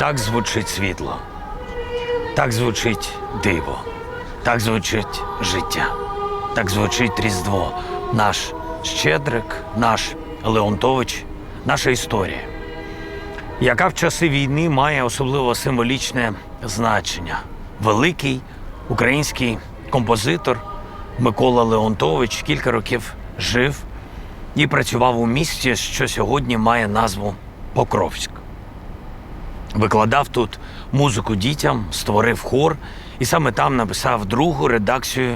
Так звучить світло, так звучить диво, так звучить життя, так звучить Різдво, наш Щедрик, наш Леонтович, наша історія, яка в часи війни має особливо символічне значення. Великий український композитор Микола Леонтович кілька років жив і працював у місті, що сьогодні має назву Покровськ. Викладав тут музику дітям, створив хор і саме там написав другу редакцію